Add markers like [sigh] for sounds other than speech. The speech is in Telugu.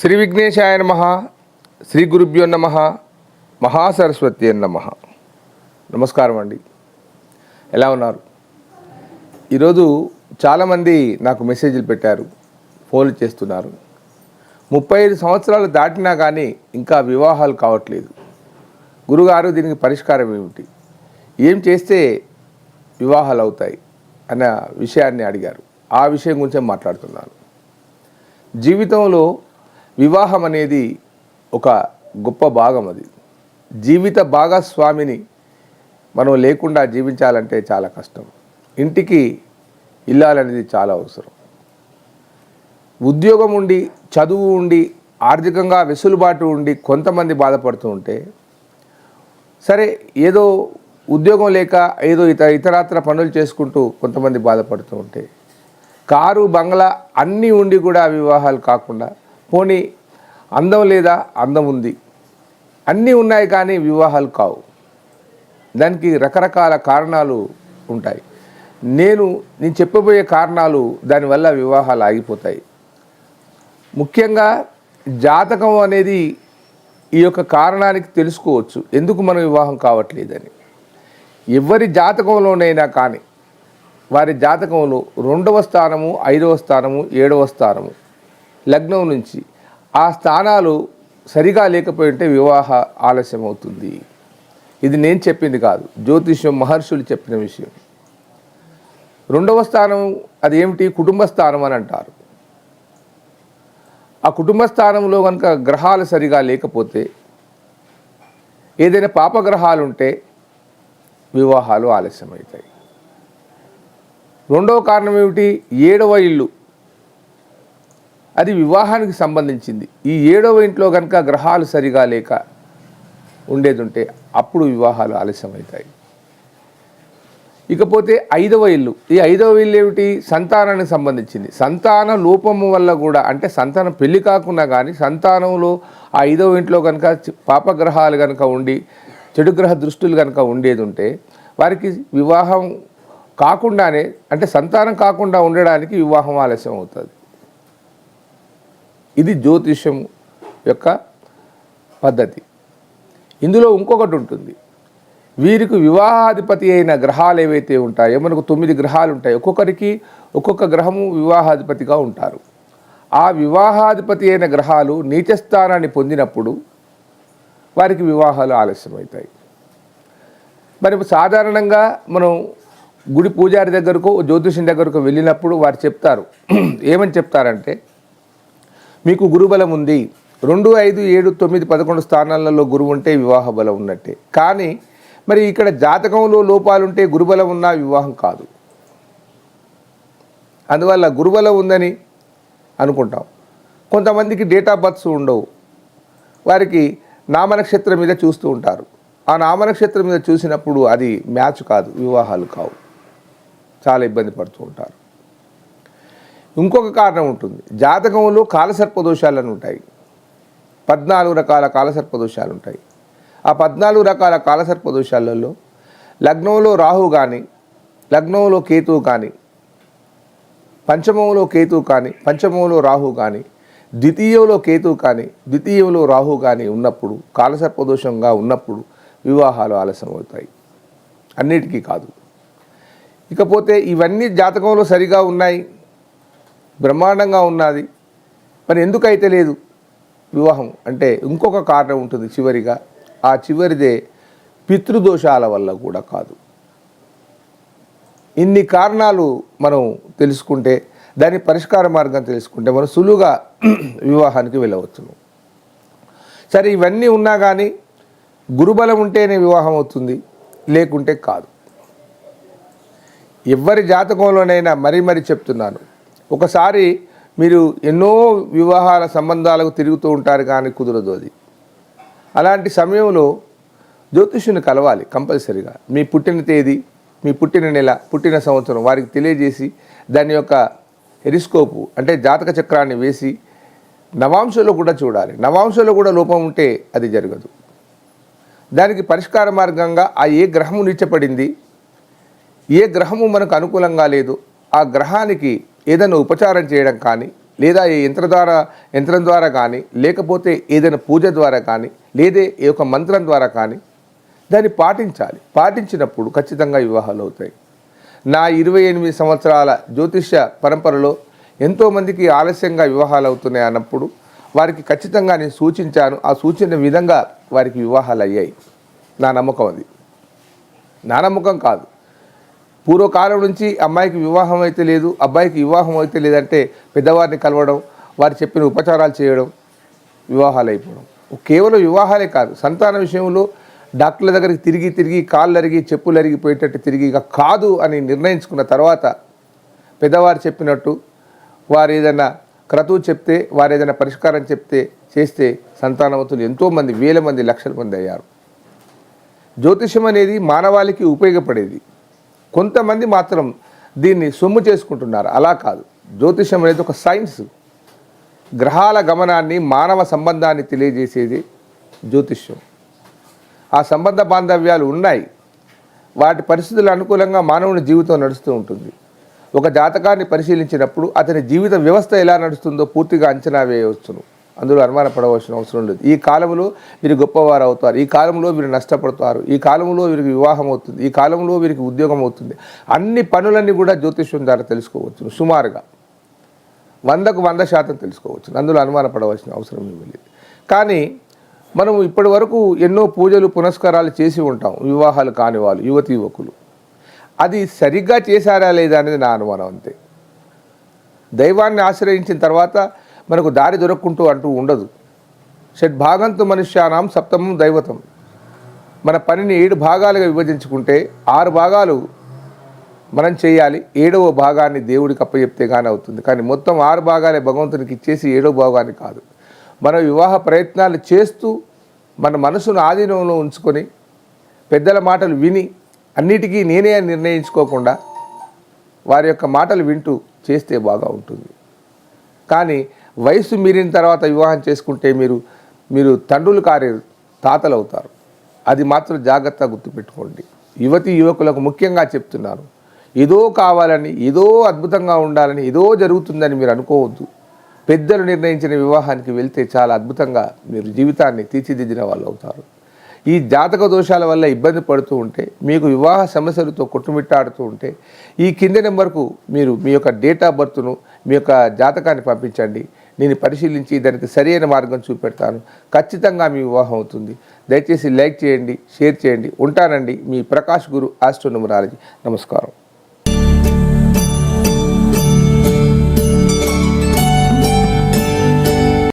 శ్రీ విఘ్నేశాయ నమ శ్రీ గురుభ్యో నమ మహాసరస్వతి నమ. నమస్కారం అండి. ఎలా ఉన్నారు? ఈరోజు చాలామంది నాకు మెసేజ్లు పెట్టారు ఫోన్లు చేస్తున్నారు. ముప్పై ఐదు సంవత్సరాలు దాటినా కానీ ఇంకా వివాహాలు కావట్లేదు. గురుగారు దీనికి పరిష్కారం ఏమిటి? ఏం చేస్తే వివాహాలు అవుతాయి? అన్న విషయాన్ని అడిగారు. ఆ విషయం గురించే మాట్లాడుతున్నాను. జీవితంలో వివాహం అనేది ఒక గొప్ప భాగం అది. జీవిత భాగస్వామిని మనం లేకుండా జీవించాలంటే చాలా కష్టం. ఇంటికి ఇల్లాలనేది చాలా అవసరం. ఉద్యోగం ఉండి చదువు ఉండి ఆర్థికంగా వెసులుబాటు ఉండి కొంతమంది బాధపడుతూ ఉంటే సరే ఏదో ఉద్యోగం లేక ఏదో ఇతర ఇతరాత్ర పనులు చేసుకుంటూ కొంతమంది బాధపడుతూ ఉంటే కారు బంగ్లా అన్నీ ఉండి కూడా వివాహాలు కాకుండా పోనీ అందం లేదా అందం ఉంది. అన్నీ ఉన్నాయి కానీ వివాహాలు కావు. దానికి రకరకాల కారణాలు ఉంటాయి. నేను నేను చెప్పబోయే కారణాలు దానివల్ల వివాహాలు ఆగిపోతాయి. ముఖ్యంగా జాతకం అనేది ఈ యొక్క కారణానికి తెలుసుకోవచ్చు. ఎందుకు మనం వివాహం కావట్లేదని. ఎవరి జాతకంలోనైనా కానీ వారి జాతకంలో రెండవ స్థానము ఐదవ స్థానము ఏడవ స్థానము లగ్నం నుంచి ఆ స్థానాలు సరిగా లేకపోయి ఉంటే వివాహ ఆలస్యం అవుతుంది ఇది నేను చెప్పింది కాదు. జ్యోతిష్యం మహర్షులు చెప్పిన విషయం. రెండవ స్థానం అది ఏమిటి కుటుంబ స్థానం అని అంటారు. ఆ కుటుంబ స్థానంలో కనుక గ్రహాలు సరిగా లేకపోతే ఏదైనా పాపగ్రహాలు ఉంటే వివాహాలు ఆలస్యమవుతాయి. రెండవ కారణం ఏమిటి? ఏడవ ఇల్లు. అది వివాహానికి సంబంధించింది. ఈ ఏడవ ఇంట్లో కనుక గ్రహాలు సరిగా లేక ఉండేది ఉంటే అప్పుడు వివాహాలు ఆలస్యమవుతాయి. ఇకపోతే ఐదవ ఇల్లు. ఈ ఐదవ ఇల్లు ఏమిటి? సంతానానికి సంబంధించింది. సంతాన లోపము వల్ల కూడా అంటే సంతానం పెళ్ళి కాకుండా కానీ సంతానంలో ఆ ఐదవ ఇంట్లో కనుక పాపగ్రహాలు కనుక ఉండి చెడు గ్రహ దృష్టులు కనుక ఉండేది ఉంటే వారికి వివాహం కాకుండానే అంటే సంతానం కాకుండా ఉండడానికి వివాహం ఆలస్యం అవుతుంది ఇది జ్యోతిష్యం యొక్క పద్ధతి. ఇందులో ఇంకొకటి ఉంటుంది. వీరికి వివాహాధిపతి అయిన గ్రహాలు ఏవైతే ఉంటాయో మనకు తొమ్మిది గ్రహాలు ఉంటాయి. ఒక్కొక్కరికి ఒక్కొక్క గ్రహము వివాహాధిపతిగా ఉంటారు. ఆ వివాహాధిపతి అయిన గ్రహాలు నీచ స్థానాన్ని పొందినప్పుడు వారికి వివాహాలు ఆలస్యమవుతాయి. మరి సాధారణంగా మనం గుడి పూజారి దగ్గరకు జ్యోతిషం దగ్గరకు వెళ్ళినప్పుడు వారు చెప్తారు. [clears throat] ఏమని చెప్తారంటే మీకు గురుబలం ఉంది. రెండు ఐదు ఏడు తొమ్మిది పదకొండు స్థానాలలో గురువు ఉంటే వివాహ బలం ఉన్నట్టే. కానీ మరి ఇక్కడ జాతకంలో లోపాలుంటే గురుబలం ఉన్నా వివాహం కాదు. అందువల్ల గురుబలం ఉందని అనుకుంటాం. కొంతమందికి డేట్ ఆఫ్ బర్త్స్ ఉండవు. వారికి నామనక్షత్రం మీద చూస్తూ ఉంటారు. ఆ నామనక్షత్రం మీద చూసినప్పుడు అది మ్యాచ్ కాదు వివాహాలు కావు. చాలా ఇబ్బంది పడుతూ ఉంటారు. ఇంకొక కారణం ఉంటుంది. జాతకంలో కాలసర్ప దోషాలను ఉంటాయి. పద్నాలుగు రకాల కాలసర్ప దోషాలు ఉంటాయి. ఆ పద్నాలుగు రకాల కాలసర్ప దోషాలలో లగ్నంలో రాహు కానీ లగ్నంలో కేతువు కానీ పంచమంలో కేతువు కానీ పంచమంలో రాహు కానీ ద్వితీయంలో కేతువు కానీ ద్వితీయంలో రాహు కానీ ఉన్నప్పుడు కాలసర్పదోషంగా ఉన్నప్పుడు వివాహాలు ఆలస్యం అవుతాయి. అన్నిటికీ కాదు. ఇకపోతే ఇవన్నీ జాతకంలో సరిగా ఉన్నాయి. బ్రహ్మాండంగా ఉన్నది. మరి ఎందుకైతే లేదు? వివాహం అంటే ఇంకొక కారణం ఉంటుంది చివరిగా. ఆ చివరిదే పితృదోషాల వల్ల కూడా కాదు. ఇన్ని కారణాలు మనం తెలుసుకుంటే దాని పరిష్కార మార్గం తెలుసుకుంటే మనం సులువుగా వివాహానికి వెళ్ళవచ్చును. సరే ఇవన్నీ ఉన్నా కానీ గురుబలం ఉంటేనే వివాహం అవుతుంది లేకుంటే కాదు. ఎవరి జాతకంలోనైనా మరీ మరీ చెప్తున్నాను. ఒకసారి మీరు ఎన్నో వివాహాల సంబంధాలకు తిరుగుతూ ఉంటారు కానీ కుదరదు అది. అలాంటి సమయంలో జ్యోతిష్యుని కలవాలి కంపల్సరీగా. మీ పుట్టిన తేదీ మీ పుట్టిన నెల పుట్టిన సంవత్సరం వారికి తెలియజేసి దాని యొక్క ఎరిస్కోపు అంటే జాతక చక్రాన్ని వేసి నవాంశలో కూడా చూడాలి. నవాంశలో కూడా లోపం ఉంటే అది జరగదు. దానికి పరిష్కార మార్గంగా ఆ ఏ గ్రహము నిచ్చపడింది ఏ గ్రహము మనకు అనుకూలంగా లేదు ఆ గ్రహానికి ఏదైనా ఉపచారం చేయడం కానీ లేదా ఈ యంత్ర ద్వారా యంత్రం ద్వారా కానీ లేకపోతే ఏదైనా పూజ ద్వారా కానీ లేదా ఏ ఒక మంత్రం ద్వారా కానీ దాన్ని పాటించాలి. పాటించినప్పుడు ఖచ్చితంగా వివాహాలు అవుతాయి. నా ఇరవై ఎనిమిది సంవత్సరాల జ్యోతిష్య పరంపరలో ఎంతోమందికి ఆలస్యంగా వివాహాలు అవుతున్నాయి అన్నప్పుడు వారికి ఖచ్చితంగా నేను సూచించాను. ఆ సూచన విధంగా వారికి వివాహాలు అయ్యాయి. నా నమ్మకం అది. నా నమ్మకం కాదు. పూర్వకాలం నుంచి అమ్మాయికి వివాహం అయితే లేదు అబ్బాయికి వివాహం అయితే లేదంటే పెద్దవారిని కలవడం వారు చెప్పిన ఉపచారాలు చేయడం వివాహాలు అయిపోవడం. కేవలం వివాహాలే కాదు సంతాన విషయంలో డాక్టర్ల దగ్గరికి తిరిగి తిరిగి కాళ్ళు అరిగి చెప్పులు అరిగిపోయేటట్టు తిరిగి ఇక కాదు అని నిర్ణయించుకున్న తర్వాత పెద్దవారు చెప్పినట్టు వారు ఏదైనా క్రతువు చెప్తే వారు ఏదైనా పరిష్కారం చెప్తే చేస్తే సంతానవతులు ఎంతోమంది వేల మంది లక్షల మంది అయ్యారు. జ్యోతిషం అనేది మానవాళికి ఉపయోగపడేది. కొంతమంది మాత్రం దీన్ని సొమ్ము చేసుకుంటున్నారు. అలా కాదు. జ్యోతిషం అనేది ఒక సైన్స్. గ్రహాల గమనాన్ని మానవ సంబంధాన్ని తెలియజేసేది జ్యోతిష్యం. ఆ సంబంధ బాంధవ్యాలు ఉన్నాయి. వాటి పరిస్థితులు అనుకూలంగా మానవుని జీవితం నడుస్తూ ఉంటుంది. ఒక జాతకాన్ని పరిశీలించినప్పుడు అతని జీవిత వ్యవస్థ ఎలా నడుస్తుందో పూర్తిగా అంచనా వేయవచ్చును. అందులో అనుమానపడవలసిన అవసరం లేదు. ఈ కాలంలో వీరు గొప్పవారు అవుతారు. ఈ కాలంలో వీరు నష్టపడతారు. ఈ కాలంలో వీరికి వివాహం అవుతుంది. ఈ కాలంలో వీరికి ఉద్యోగం అవుతుంది. అన్ని పనులన్నీ కూడా జ్యోతిష్యం ద్వారా తెలుసుకోవచ్చు. సుమారుగా వందకు వంద శాతం తెలుసుకోవచ్చు. అందులో అనుమానపడవలసిన అవసరం ఏమీ లేదు. కానీ మనం ఇప్పటి వరకు ఎన్నో పూజలు పునస్కారాలు చేసి ఉంటాం. వివాహాలు కాని వాళ్ళు యువతి యువకులు. అది సరిగ్గా చేశారా లేదా అనేది నా అనుమానం అంతే. దైవాన్ని ఆశ్రయించిన తర్వాత మనకు దారి దొరక్కుంటూ అంటూ ఉండదు. షడ్భాగంతు మనుష్యానాం సప్తమం దైవతం. మన పనిని ఏడు భాగాలుగా విభజించుకుంటే ఆరు భాగాలు మనం చేయాలి. ఏడవ భాగాన్ని దేవుడికి అప్పచెప్తే కానీ అవుతుంది. కానీ మొత్తం ఆరు భాగాలే భగవంతునికి ఇచ్చేసి ఏడవ భాగాన్ని కాదు. మన వివాహ ప్రయత్నాలు చేస్తూ మన మనసును ఆధీనంలో ఉంచుకొని పెద్దల మాటలు విని అన్నిటికీ నేనే నిర్ణయించుకోకుండా వారి యొక్క మాటలు వింటూ చేస్తే బాగా ఉంటుంది. కానీ వయసు మీరిన తర్వాత వివాహం చేసుకుంటే మీరు మీరు తండ్రులు కారే తాతలు అవుతారు అది మాత్రం జాగ్రత్తగా గుర్తుపెట్టుకోండి. యువతి యువకులకు ముఖ్యంగా చెప్తున్నాను. ఏదో కావాలని ఏదో అద్భుతంగా ఉండాలని ఏదో జరుగుతుందని మీరు అనుకోవద్దు. పెద్దలు నిర్ణయించిన వివాహానికి వెళ్తే చాలా అద్భుతంగా మీరు జీవితాన్ని తీర్చిదిద్దిన వాళ్ళు అవుతారు ఈ జాతక దోషాల వల్ల ఇబ్బంది పడుతూ ఉంటే మీకు వివాహ సమస్యలతో కొట్టుమిట్టాడుతూ ఉంటే ఈ కింది నెంబర్కు మీరు మీ యొక్క డేట్ ఆఫ్ బర్త్ను మీ యొక్క జాతకాన్ని పంపించండి. నేను పరిశీలించి దానికి సరైన మార్గం చూపెడతాను. ఖచ్చితంగా మీ వివాహం అవుతుంది. దయచేసి లైక్ చేయండి షేర్ చేయండి. ఉంటానండి మీ ప్రకాష్ గురు ఆస్ట్రోనమరాలజీ నమస్కారం.